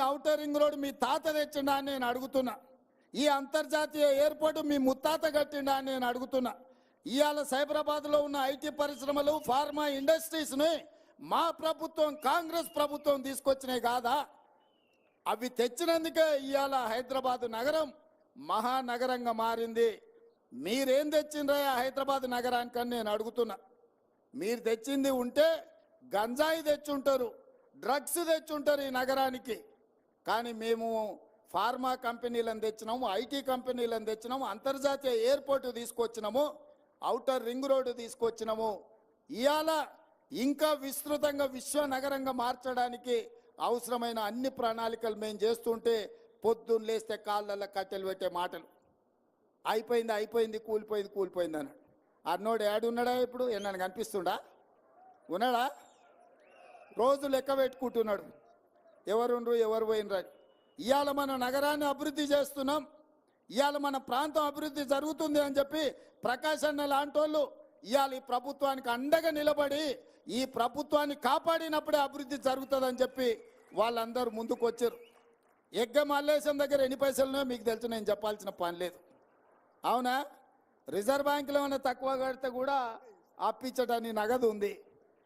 Outer ring road మీ తాత తెచ్చిండా అని నేను అడుగుతున్నా. ఈ అంతర్జాతీయ ఎయిర్పోర్ట్ మీ ముత్తాత కట్టిండా అని నేను అడుగుతున్నా. ఇవాళ సైబరాబాద్లో ఉన్న ఐటీ పరిశ్రమలు ఫార్మా ఇండస్ట్రీస్ని మా ప్రభుత్వం కాంగ్రెస్ ప్రభుత్వం తీసుకొచ్చినాయి కాదా? అవి తెచ్చినందుకే ఇవాళ హైదరాబాద్ నగరం మహానగరంగా మారింది. మీరేం తెచ్చిండ్రా ఆ హైదరాబాద్ నగరానికని నేను అడుగుతున్నా. మీరు తెచ్చింది ఉంటే గంజాయి తెచ్చుంటారు డ్రగ్స్ తెచ్చుంటారు ఈ నగరానికి. కానీ మేము ఫార్మా కంపెనీలను తెచ్చినాము ఐటీ కంపెనీలను తెచ్చినాము అంతర్జాతీయ ఎయిర్పోర్ట్ తీసుకొచ్చినాము ఔటర్ రింగ్ రోడ్డు తీసుకొచ్చినాము. ఇవాళ ఇంకా విస్తృతంగా విశ్వ నగరంగా మార్చడానికి అవసరమైన అన్ని ప్రణాళికలు మేము చేస్తుంటే పొద్దున్న లేస్తే కాళ్ళల్లో కట్టెలు పెట్టే మాటలు. అయిపోయింది అయిపోయింది కూలిపోయింది కూలిపోయింది అన్నాడు. అన్నోడు ఏడున్నాడా ఇప్పుడు? ఏమన్నా కనిపిస్తుండా ఉన్నాడా? రోజు లెక్క పెట్టుకుంటున్నాడు. ఎవరుండ్రు ఎవరు పోయినరు? ఇవాళ మన నగరాన్ని అభివృద్ధి చేస్తున్నాం. ఇవాళ మన ప్రాంతం అభివృద్ధి జరుగుతుంది అని చెప్పి ప్రకాశ్ అన్న లాంటి వాళ్ళు ఇవాళ ఈ ప్రభుత్వానికి అండగా నిలబడి ఈ ప్రభుత్వాన్ని కాపాడినప్పుడే అభివృద్ధి జరుగుతుందని చెప్పి వాళ్ళందరూ ముందుకు వచ్చారు ఎగ్గ మల్లేశం దగ్గర ఎన్ని పైసలునో మీకు తెలుసు నేను చెప్పాల్సిన పని లేదు. అవునా? రిజర్వ్ బ్యాంకులో ఏమైనా తక్కువ కడితే కూడా అప్పించడానికి నగదు ఉంది.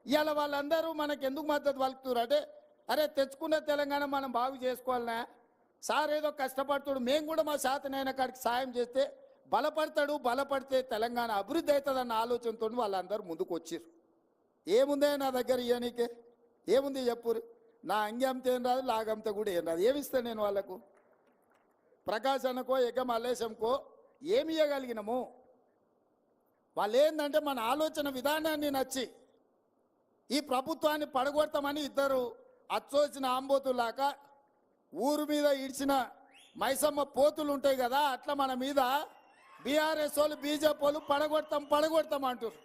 ఇవాళ వాళ్ళందరూ మనకు ఎందుకు మద్దతు పలుకుతున్నారు? అంటే అరే తెచ్చుకున్న తెలంగాణ మనం బాగు చేసుకోవాలనా. సార్ ఏదో కష్టపడుతుడు మేము కూడా మా శాతనైన కాడికి సాయం చేస్తే బలపడతాడు బలపడితే తెలంగాణ అభివృద్ధి అవుతుందన్న ఆలోచనతో వాళ్ళందరూ ముందుకు వచ్చారు ఏముందే నా దగ్గర ఇయనీకే ఏముంది చెప్పురు నా అంగి అమ్మితే ఏం రాదు లాగమ్మితే కూడా ఏం రాదు. ఏమిస్తాను నేను వాళ్ళకు? ప్రకాశ్ అనకో ఎగ్గ మల్లేశంకో ఏమి ఇవ్వగలిగినము వాళ్ళు ఏంటంటే మన ఆలోచన విధానాన్ని నచ్చి ఈ ప్రభుత్వాన్ని పడగొడతామని ఇద్దరు అచ్చొచ్చిన ఆంబోతులాక ఊరు మీద ఇడిచిన మైసమ్మ పోతులు ఉంటాయి కదా అట్లా మన మీద బీఆర్ఎస్ వాళ్ళు బీజేపీ వాళ్ళు పడగొడతాం పడగొడతాం అంటారు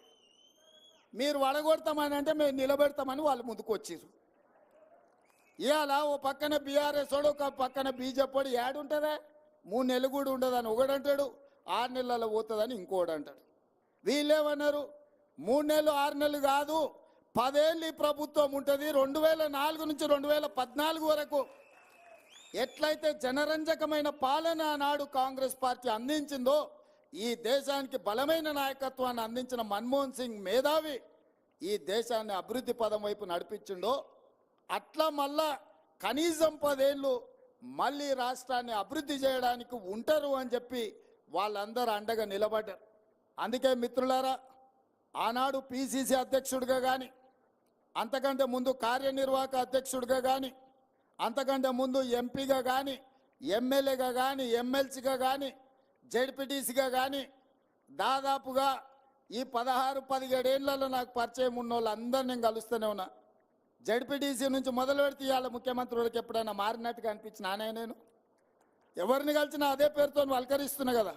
మీరు వడగొడతామని అంటే మేము నిలబెడతామని వాళ్ళు ముందుకు వచ్చారు ఇవాళ ఓ పక్కన బీఆర్ఎస్ వాడు ఒక పక్కన బీజేపీ వాడు ఏడుంటుందా మూడు నెలలు కూడా ఉండదని ఒకడంటాడు ఆరు నెలల పోతుందని ఇంకోడు అంటాడు. వీళ్ళేమన్నారు? మూడు నెలలు ఆరు నెలలు కాదు పదేళ్ళు ఈ ప్రభుత్వం ఉంటుంది. రెండు వేల నాలుగు నుంచి రెండు వేల పద్నాలుగు వరకు ఎట్లయితే జనరంజకమైన పాలన నాడు కాంగ్రెస్ పార్టీ అందించిందో ఈ దేశానికి బలమైన నాయకత్వాన్ని అందించిన మన్మోహన్ సింగ్ మేధావి ఈ దేశాన్ని అభివృద్ధి పదం వైపు నడిపించిండో అట్లా మళ్ళా కనీసం పదేళ్ళు మళ్ళీ రాష్ట్రాన్ని అభివృద్ధి చేయడానికి ఉంటారు అని చెప్పి వాళ్ళందరూ అండగా నిలబడ్డారు. అందుకే మిత్రులారా ఆనాడు పిసిసి అధ్యక్షుడిగా కానీ అంతకంటే ముందు కార్యనిర్వాహక అధ్యక్షుడిగా కానీ అంతకంటే ముందు ఎంపీగా కానీ ఎమ్మెల్యేగా కానీ ఎమ్మెల్సీగా కానీ జడ్పీటీసీగా కానీ దాదాపుగా ఈ పదహారు పదిహేడేళ్ళలో నాకు పరిచయం ఉన్న వాళ్ళందరూ నేను కలుస్తూనే ఉన్నా. జడ్పీటీసీ నుంచి మొదలు పెడితే ఇవాళ ముఖ్యమంత్రులకు ఎప్పుడైనా మారినట్టుగా అనిపించిన నేను. ఎవరిని కలిసినా అదే పేరుతో పలకరిస్తున్నా కదా.